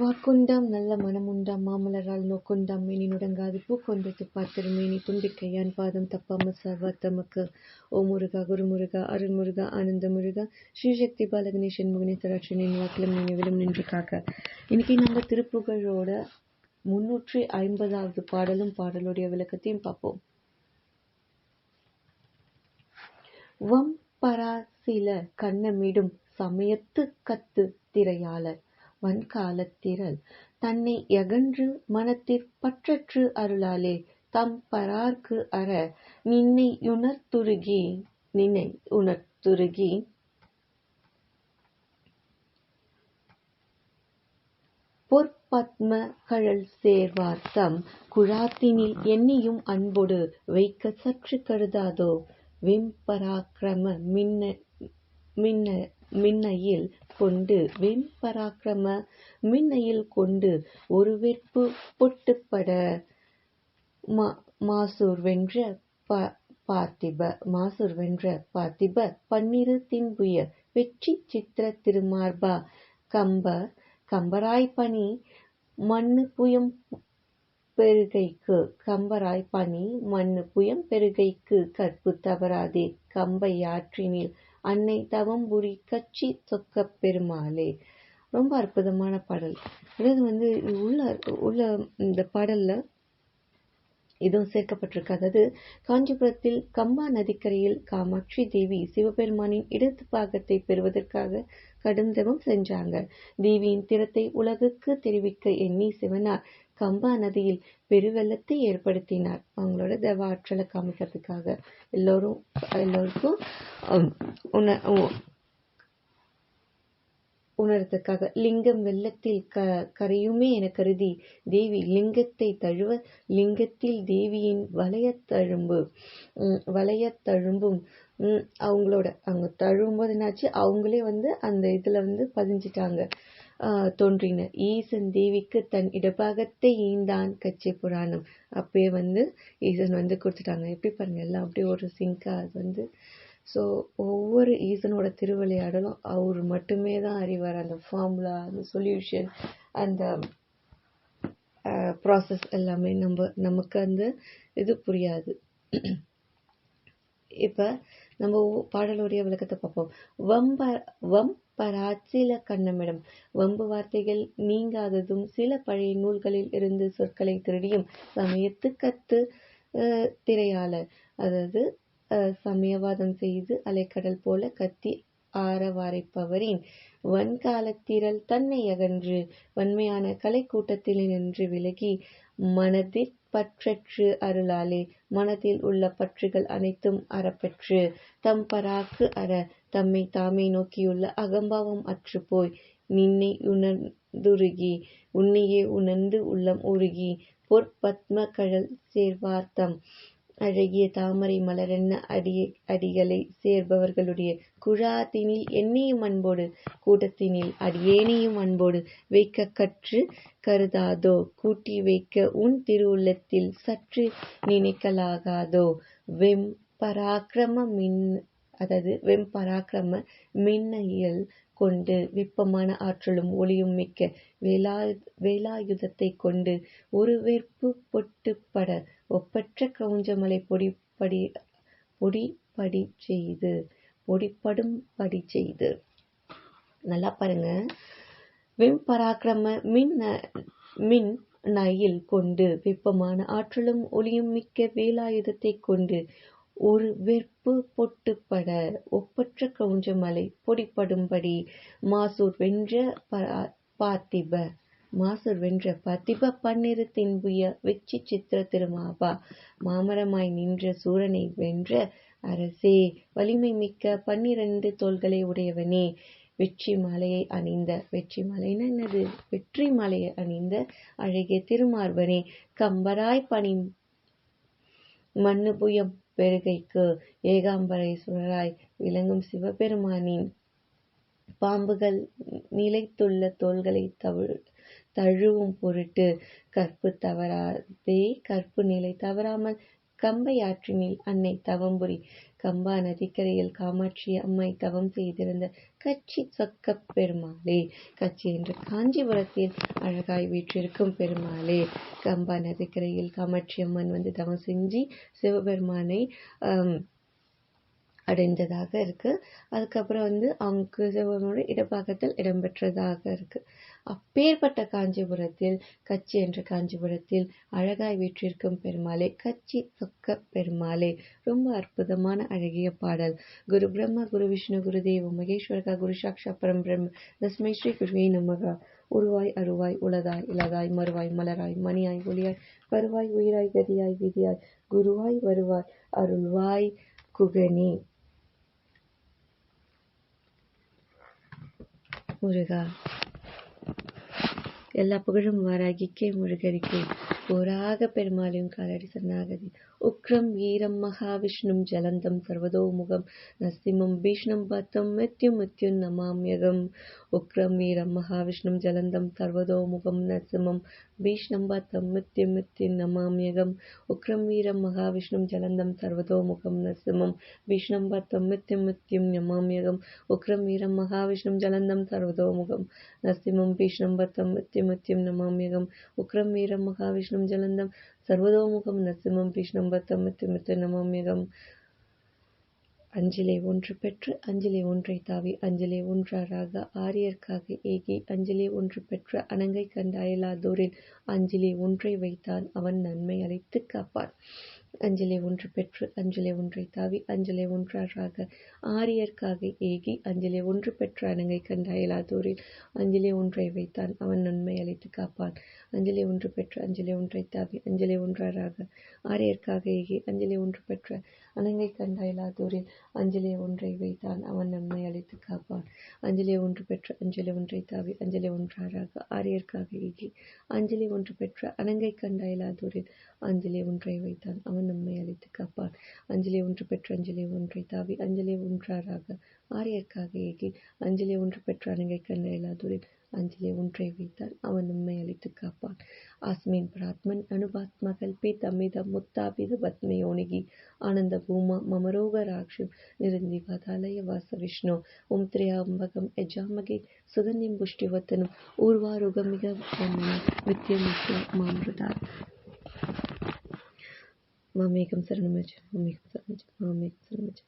வாக்குண்டாம் நல்ல மனமுண்டாம் மாமலரால் நோக்குண்டாம் மேனி நுடங்காது பூக்கொண்டது பார்த்திருமேனி தும்பிக்கையான் பாதம் தப்பாம சர்வா தமக்கு. ஓ முருகா குருமுருகா அருள்முருகா ஆனந்த முருகா ஸ்ரீசக்தி பாலகணேஷன் முகனேஸ்வராட்சனின் வாக்கிலும் நினைவிலும் நின்று காக்க. இன்னைக்கு நம்ம திருப்புகழோட முன்னூற்றி ஐம்பதாவது பாடலும் பாடலுடைய விளக்கத்தையும் பார்ப்போம். வம் பராசில கண்ணமிடும் சமயத்து கத்து திரையாளர். வன்காலத்திரல் தன்னை யகன்று மனத்திற் பற்றற்று அருளாலே தம் பரார்க்கு அற நின்னை உணர்த்துருகி நினை உணர்த்துருகி. பொற்பத்ம கழல் சேர்வார்த்தம் குழாத்தினில் என்னையும் அன்பொடு வைக்க சற்று கருதாதோ? வெம்பராக்கிரம மின்ன மின்ன மின்னையில் கொண்டு வெண்பராக்கிரம மின்னையில் கொண்டு ஒரு வெற்பு பொட்டுப்பட மாசூர் வென்ற பார்த்திப மாசூர் வென்ற பார்த்திப பன்னிரு தின்புய வெற்றி சித்திர திருமார்பா கம்ப கம்பராய் பனி மண்ணு புயம் பெருகைக்கு கம்பராய் பனி மண்ணு புயம் பெருகைக்கு கற்பு தவறாதே கம்பை ஆற்றினில் அன்னை தவம்புரி கச்சி சொக்க பெருமாளே. ரொம்ப அற்புதமான பாடல். அதாவது வந்து உள்ள உள்ள இந்த பாடல்ல இதுவும் சேர்க்கப்பட்டிருக்கு. அதாவது காஞ்சிபுரத்தில் கம்பா நதிக்கரையில் காமாட்சி தேவி சிவபெருமானின் இடது பாகத்தை பெறுவதற்காக கடும் தவம் செஞ்சாங்க தேவியின் திறத்தை உலகுக்கு தெரிவிக்க எண்ணி சிவனார். கம்பா நதியில் பெருவெள்ளத்தை ஏற்படுத்தினார். அவங்களோட தவ ஆற்றலை காமிக்கிறதுக்காக எல்லோரும் எல்லோருக்கும் உண லிங்கம் வெள்ளத்தில் க கரையுமே என கருதி தேவி லிங்கத்தை தழுவ லிங்கத்தில் தேவியின் வளையத் தழும்பு வளையத் தழும்பும் அவங்களோட அவங்க தழும்போது என்னாச்சு? அவங்களே வந்து அந்த இதில் வந்து பதிஞ்சிட்டாங்க. தோன்றின. ஈசன் தேவிக்கு தன் இடபாகத்தை ஈந்தான் கச்சி புராணம். அப்பயே வந்து ஈசன் வந்து கொடுத்துட்டாங்க. எப்படி பாருங்க எல்லாம் அப்படியே ஒரு சிங்கா அது வந்து. ஸோ ஒவ்வொரு ஈசனோட திருவிளையாடலும் அவர் மட்டுமே தான் அறிவார். அந்த ஃபார்முலா அந்த சொல்யூஷன் அந்த ப்ராசஸ் எல்லாமே நம்ம நமக்கு அந்த இது புரியாது. இப்போ நம்ம பாடலுடைய விளக்கத்தை பார்ப்போம். வம்ப வம் பராச்சில கண்ணமிடம். வம்பு வார்த்தைகள் நீங்காததும் சில பழைய நூல்களில் இருந்து சொற்களை திருடியும் சமயத்து கத்து திரையாளர் அதாவது சமயவாதம் செய்து அலைக்கடல் போல கத்தி ஆரவாரைப்பவரின் வன்காலத்திரல் தன்னை அகன்று வன்மையான கலை கூட்டத்தில் நின்று விலகி மனதில் பற்றற்று அருளாலே. மனதில் உள்ள பற்றுகள் அனைத்தும் அறப்பற்று. தம் பராக்கு அற தம்மை தாமே நோக்கியுள்ள அகம்பாவம் அற்று போய் நின்னை உணர்ந்துருகி உன்னையே உணர்ந்து உள்ளம் உருகி. பொற்பத்ம கழல் சேர்வார்த்தம். அழகிய தாமரை மலரென்ன அடி அடிகளை சேர்பவர்களுடைய குழாத்தினில் என்னையும் அன்போடு கூட்டத்தினில் அடியேனையும் அன்போடு வைக்க கற்று கருதாதோ? கூட்டி வைக்க உன் திருவுள்ளத்தில் சற்று நினைக்கலாகாதோ? வெம் பராக்கிரம மின் அதாவது வெம் பராக்கிரம மின்னையில் கொண்டு வெப்பமான ஆற்றலும் ஒளியும் மிக்க வேலா வேலாயுதத்தை கொண்டு ஒரு வெற்பு பொட்டுப்பட ஒப்பற்ற கிரௌஞ்சமலை பொடிப்படி பொடிப்படி செய்து பொடிப்படும் படி செய்து. நல்லா பாருங்க. வெம் பராக்கிரம மின் மின் நயில் கொண்டு வெப்பமான ஆற்றலும் ஒளியும் மிக்க வேலாயுதத்தை கொண்டு ஒரு வெற்பு பொட்டுப்பட ஒப்பற்ற கவுஞ்சமலை பொடிப்படும்படி மாசூர் வென்ற பார்த்திப மாசூர் வென்ற பார்த்திப பன்னிரு தின்புய வெச்சி சித்திர திருமாபா மாமரமாய் நின்ற சூரனை வென்ற அரசே வலிமை மிக்க பன்னிரண்டு தோள்களை உடையவனே வெற்றி மலையை அணிந்த வெற்றி மலைன்னு என்னது? வெற்றி மலையை அணிந்த அழகிய திருமார்பனே கம்பராய் பனி மண்ணு புயம் பெருகைக்கு ஏகாம்பரேஸ்வரராய் விளங்கும் சிவபெருமானின் பாம்புகள் நிலைத்துள்ள தோள்களை தழுவும் பொருட்டு கற்பு தவறாதே கற்பு நிலை தவறாமல் கம்பை ஆற்றினில் அன்னை தவம்புரி கம்பா நதிக்கரையில் காமாட்சி அம்மை தவம் செய்திருந்த கச்சி சொக்க பெருமாளே கச்சி என்ற காஞ்சிபுரத்தில் அழகாய் வீற்றிருக்கும் பெருமாளே. கம்பா நதிக்கரையில் காமாட்சி அம்மன் வந்து தவம் செஞ்சு சிவபெருமானை அடைந்ததாக இருக்கு. அதுக்கப்புறம் வந்து அவங்க இடப்பாக்கத்தில் இடம்பெற்றதாக இருக்கு. அப்பேற்பட்ட காஞ்சிபுரத்தில் கச்சி என்ற காஞ்சிபுரத்தில் அழகாய் வீற்றிருக்கும் பெருமாளே கச்சி சொக்க பெருமாளே. ரொம்ப அற்புதமான அழகிய பாடல். குரு பிரம்மா குரு விஷ்ணு குரு தேவ மகேஸ்வரகா குரு சாக்ஷா பரம் பிரம்ம தஸ்மை ஸ்ரீ குருவே நமகா. உருவாய் அருவாய் உளதாய் இலதாய் மறுவாய் மலராய் மணியாய் ஒளியாய் வருவாய் உயிராய் கதியாய் விதியாய் குருவாய் வருவாய் அருள்வாய் குகனே. முருகா எல்லா புகழும் வாராகிக்கே முருகரிக்கே. போராக பெருமாளையும் காலடி சரணாகதி. உக்ரம் வீரம் மகாவிஷ்ணும் ஜலந்தம் சர்வதோமுகம் நரசிம்மம் பீஷ்ணம் பத்தம் மித்யும் மித்யும் நமாம்யகம் உக்ரம் வீரம் மகாவிஷ்ணும் ஜலந்தம் சர்வதோமுகம் நரசிம்மம் பீஷ்ணம் பத்தம் மித்யும் மித்யும் நமாம்யகம் உக்ரம் வீரம் மகாவிஷ்ணும் ஜலந்தம் சர்வதோமுகம் நரசிம்மம் பீஷ்ணம் பத்தம் மித்யும் மித்யும் நமாம்யகம் உக்ரம் வீரம் மகாவிஷ்ணும் ஜலந்தம் சர்வதோமுகம் நரசிம்மம் பீஷ்ணம் பத்தம் மித்யும் மித்யும் நமாம்யகம் உக்ரம் வீரம் ஜலந்தம். ஜலந்தம் சர்வதோமுகம் நசிமம் பீஷ்ணம் பத்தம் மித்து மித்யும் நமாம்யகம் அஞ்சிலே ஒன்று பெற்று அஞ்சிலே ஒன்றை தாவி அஞ்சிலே ஒன்றாராக ஆரியர்க்காக ஏகி அஞ்சிலே ஒன்று பெற்ற அணங்கை கண்ட அயலாதோரில் அஞ்சிலே ஒன்றை வைத்தான் அவன் நன்மை அழைத்து காப்பான். அஞ்சிலே ஒன்று பெற்று அஞ்சிலே ஒன்றை தாவி அஞ்சிலே ஒன்றாராக ஆரியர்க்காக ஏகி அஞ்சிலே ஒன்று பெற்ற அணங்கை கண்ட அயலாதோரில் அஞ்சிலே ஒன்றை வைத்தான் அவன் நன்மை அழைத்து காப்பான். அஞ்சலி ஒன்று பெற்ற அஞ்சலி ஒன்றை தாவி அஞ்சலி ஒன்றாராக ஆரியர்க்காக ஏகி அஞ்சலி ஒன்று பெற்ற அணங்கை கண்டாயிலாதூரில் அஞ்சலி ஒன்றை வைத்தான் அவன் நம்மை அழைத்து காப்பான். அஞ்சலி ஒன்று பெற்ற அஞ்சலி ஒன்றை தாவி அஞ்சலி ஒன்றாராக ஆரியர்க்காக ஏகி அஞ்சலி ஒன்று பெற்ற அணங்கை கண்ட அஞ்சலி ஒன்றை வைத்தான் அவன் நம்மை அழைத்து காப்பான். அஞ்சலி ஒன்று பெற்ற அஞ்சலி ஒன்றை தாவி அஞ்சலி ஒன்றாராக ஆரியர்க்காக ஏகி அஞ்சலி ஒன்று பெற்ற அணங்கை கண்ட அஞ்சலி ஒன்றை வைத்தால் அவன் உண்மை அழைத்து காப்பான். ஆஸ்மின் பிராத்மன் அனுபாத்ம கல்பித் அமித முத்தாபித பத்மயோனிகி ஆனந்த பூமா மமரோக ராக்ஷம் நிருந்தி வாதாலய வாச விஷ்ணு ஓம் திரியாம்பகம் எஜாமகே சுகன்யம் புஷ்டிவத்தனும் ஊர்வாருகமிக வித்யமித்ய மாமிருதார். மாமேகம் சரணமஜ மாமேகம் சரணமஜ மாமேகம் சரணமஜ